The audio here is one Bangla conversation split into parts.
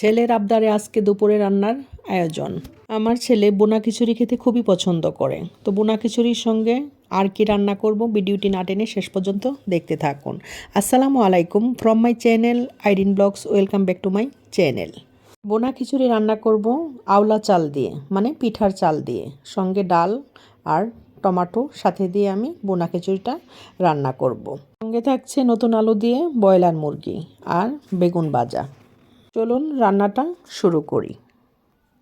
ছেলের আবদারে আজকে দুপুরে রান্নার আয়োজন। আমার ছেলে বোনা খিচুড়ি খেতে খুবই পছন্দ করে। তো বোনা খিচুড়ির সঙ্গে আর কি রান্না করব ভিডিওটি না টেনে শেষ পর্যন্ত দেখতে থাকুন। আসসালামু আলাইকুম from my channel আইডিন vlogs welcome back to my channel বোনা খিচুড়ি রান্না করব আওলা চাল দিয়ে মানে পিঠার চাল দিয়ে, সঙ্গে ডাল আর টমাটো সাথে দিয়ে আমি বোনা খিচুড়িটা রান্না করব। সঙ্গে থাকছে নতুন আলু দিয়ে ব্রয়লার মুরগি আর বেগুন ভাজা। চলুন রান্নাটা শুরু করি।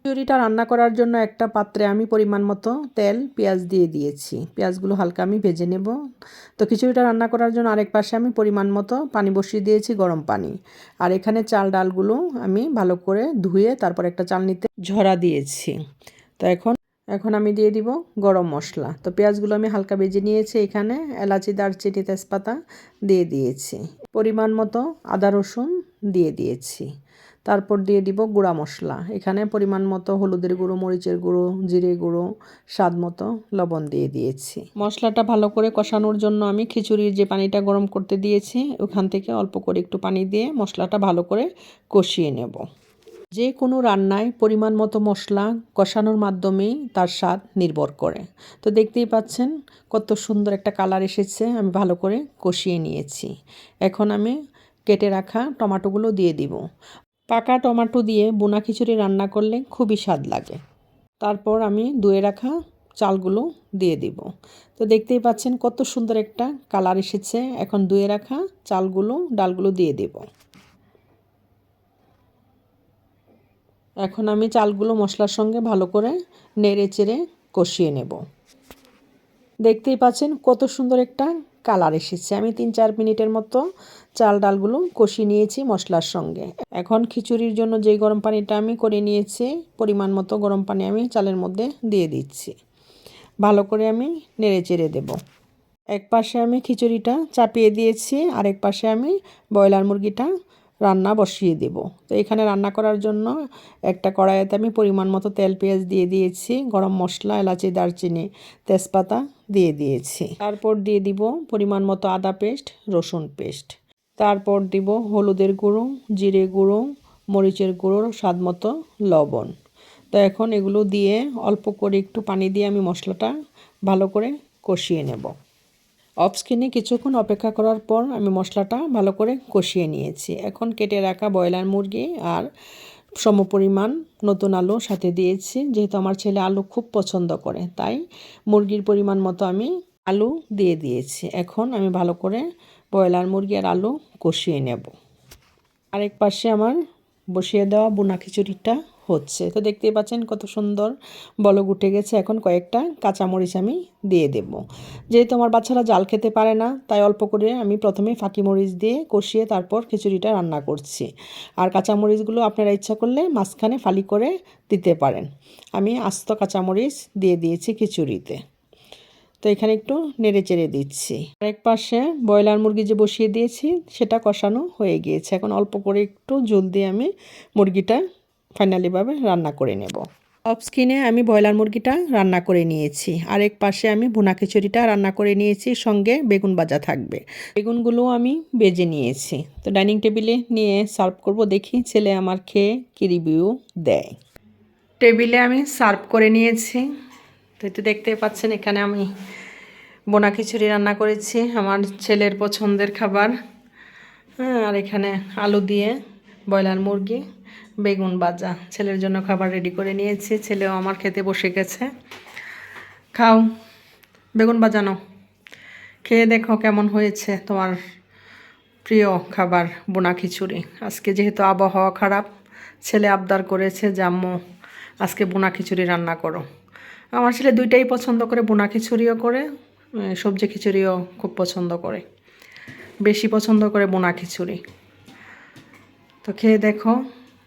খিচুড়িটা রান্না করার জন্য একটা পাত্রে আমি পরিমাণ মতো তেল, পেঁয়াজ দিয়ে দিয়েছি। পেঁয়াজগুলো হালকা আমি ভেজে নেব। তো খিচুড়িটা রান্না করার জন্য আরেক পাশে আমি পরিমাণ মতো পানি বসিয়ে দিয়েছি গরম পানি। আর এখানে চাল ডালগুলো আমি ভালো করে ধুয়ে তারপর একটা চালনিতে ঝরা দিয়েছি। তো এখন এখন আমি দিয়ে দিব গরম মশলা। তো পেঁয়াজগুলো আমি হালকা ভেজে নিয়েছি। এখানে এলাচি, দারচিনি, তেজপাতা দিয়ে দিয়েছি। পরিমাণ মতো আদা, রসুন দিয়ে দিয়েছি। তারপর দিয়ে দিব গুঁড়া মশলা। এখানে পরিমাণ মতো হলুদের গুঁড়ো, মরিচের গুঁড়ো, জিরে গুঁড়ো, স্বাদ মতো লবণ দিয়ে দিয়েছি। মশলাটা ভালো করে কষানোর জন্য আমি খিচুড়ির যে পানিটা গরম করতে দিয়েছি, ওখান থেকে অল্প করে একটু পানি দিয়ে মশলাটা ভালো করে কষিয়ে নেব। যে কোনো রান্নায় পরিমাণ মতো মশলা কষানোর মাধ্যমেই তার স্বাদ নির্ভর করে। তো দেখতেই পাচ্ছেন কত সুন্দর একটা কালার এসেছে, আমি ভালো করে কষিয়ে নিয়েছি। এখন আমি কেটে রাখা টমাটোগুলো দিয়ে দিব। পাকা টমাটো দিয়ে বোনা খিচুড়ি রান্না করলে খুবই স্বাদ লাগে। তারপর আমি ধুয়ে রাখা চালগুলো দিয়ে দিব। তো দেখতেই পাচ্ছেন কত সুন্দর একটা কালার এসেছে। এখন ধুয়ে রাখা চালগুলো, ডালগুলো দিয়ে দেব। এখন আমি চালগুলো মশলার সঙ্গে ভালো করে নেড়ে চেড়ে কষিয়ে নেব। দেখতেই পাচ্ছেন কত সুন্দর একটা কালার এসেছে। আমি তিন চার মিনিটের মতো চাল ডালগুলো কষিয়ে নিয়েছি মশলার সঙ্গে। এখন খিচুড়ির জন্য যে গরম পানিটা আমি করে নিয়েছি, পরিমাণ মতো গরম পানি আমি চালের মধ্যে দিয়ে দিচ্ছি। ভালো করে আমি নেড়ে চেড়ে দেবো। এক পাশে আমি খিচুড়িটা চাপিয়ে দিয়েছি আর এক পাশে আমি ব্রয়লার মুরগিটা রান্না বসিয়ে দেব। তো এখানে রান্না করার জন্য একটা কড়াইতে আমি পরিমাণ মতো তেল, পেঁয়াজ দিয়ে দিয়েছি, গরম মশলা, এলাচি, দারচিনি, তেজপাতা দিয়ে দিয়েছি। তারপর দিয়ে দিব পরিমাণ মতো আদা পেস্ট, রসুন পেস্ট। তারপর দিব হলুদের গুঁড়ো, জিরে গুঁড়ো, মরিচের গুঁড়ো স্বাদ মতো লবণ। তো এখন এগুলো দিয়ে অল্প করে একটু পানি দিয়ে আমি মশলাটা ভালো করে কষিয়ে নেব। অফ স্ক্রিনে কিছুক্ষণ অপেক্ষা করার পর আমি মশলাটা ভালো করে কষিয়ে নিয়েছি। এখন কেটে রাখা ব্রয়লার মুরগি আর সমপরিমাণ নতুন আলু সাথে দিয়েছি। যেহেতু আমার ছেলে আলু খুব পছন্দ করে, তাই মুরগির পরিমাণ মতো আমি আলু দিয়ে দিয়েছি। এখন আমি ভালো করে ব্রয়লার মুরগি আর আলু কষিয়ে নেব। আরেক পাশে আমার বসিয়ে দেওয়া বোনা খিচুড়িটা হচ্ছে। তো দেখতেই পাচ্ছেন কত সুন্দর বলক উঠে গেছে। এখন কয়েকটা কাঁচামরিচ আমি দিয়ে দেব। যেহেতু আমার বাচ্চারা জাল খেতে পারে না, তাই অল্প করে আমি প্রথমে ফাঁকি মরিচ দিয়ে কষিয়ে তারপর খিচুড়িটা রান্না করছি। আর কাঁচামরিচগুলো আপনারা ইচ্ছা করলে মাঝখানে ফালি করে দিতে পারেন। আমি আস্ত কাঁচামরিচ দিয়ে দিয়েছি খিচুড়িতে। তো এখানে একটু নেড়ে চেড়ে দিচ্ছি। আরেক পাশে ব্রয়লার মুরগি যে বসিয়ে দিয়েছি, সেটা কষানো হয়ে গিয়েছে। এখন অল্প করে একটু জল দিয়ে আমি মুরগিটা ফাইনালিভাবে রান্না করে নেব। অফ স্কিনে আমি ব্রয়লার মুরগিটা রান্না করে নিয়েছি। আরেক পাশে আমি ভুনা খিচুড়িটা রান্না করে নিয়েছি, সঙ্গে বেগুন ভাজা থাকবে। বেগুনগুলো আমি বেজে নিয়েছি। তো ডাইনিং টেবিলে নিয়ে সার্ভ করব, দেখি ছেলে আমার খেয়ে কি রিভিউ দেয়। টেবিলে আমি সার্ভ করে নিয়েছি। তো একটু দেখতে পাচ্ছেন, এখানে আমি বোনা খিচুড়ি রান্না করেছি, আমার ছেলের পছন্দের খাবার। হ্যাঁ আর এখানে আলু দিয়ে ব্রয়লার মুরগি। বেগুন বাজা ছেলের জন্য খাবার রেডি করে নিয়েছি। ছেলেও আমার খেতে বসে গেছে। খাও। বেগুন বাজানো খেয়ে দেখো কেমন হয়েছে তোমার প্রিয় খাবার, বোনা খিচুড়ি। আজকে যেহেতু আবহাওয়া খারাপ, ছেলে আবদার করেছে জাম্মু আজকে বোনা খিচুড়ি রান্না করো। আমার ছেলে দুইটাই পছন্দ করে, বোনা খিচুড়িও করে সবজি খিচুড়িও খুব পছন্দ করে। বেশি পছন্দ করে বোনা খিচুড়ি। তো খেয়ে দেখো।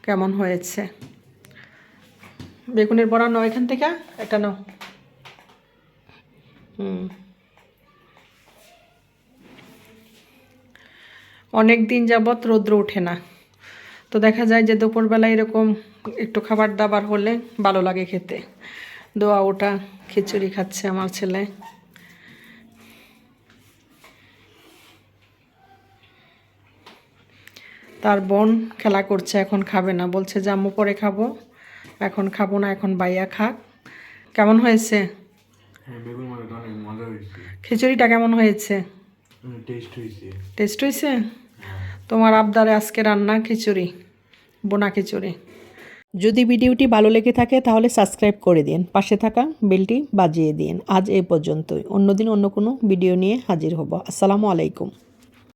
কেমন হয়েছে? বেগুনের বড়া নাও এখান থেকে, একটা নাও। হুম। অনেক দিন যাবৎ রৌদ্র ওঠে না। তো দেখা যায় যে দুপুরবেলা এরকম একটু খাবার দাবার হলে ভালো লাগে খেতে। দোয়া ওটা খিচুড়ি খাচ্ছে আমার ছেলে। তার বোন খেলা করছে এখন খাবে না। বলছে যে আম্মু পরে খাব। এখন খাব না এখন বাইয়া খাক। কেমন হয়েছে? হ্যাঁ খিচুড়িটা কেমন হয়েছে? টেস্ট হয়েছে। টেস্ট হয়েছে? তোমার আবদারে আজকে রান্না খিচুড়ি বোনা খিচুড়ি। যদি ভিডিওটি ভালো লেগে থাকে তাহলে সাবস্ক্রাইব করে দিন। পাশে থাকা বেলটি বাজিয়ে দিন। আজ এই পর্যন্তই। অন্যদিন অন্য কোনো ভিডিও নিয়ে হাজির হব। আসসালামু আলাইকুম।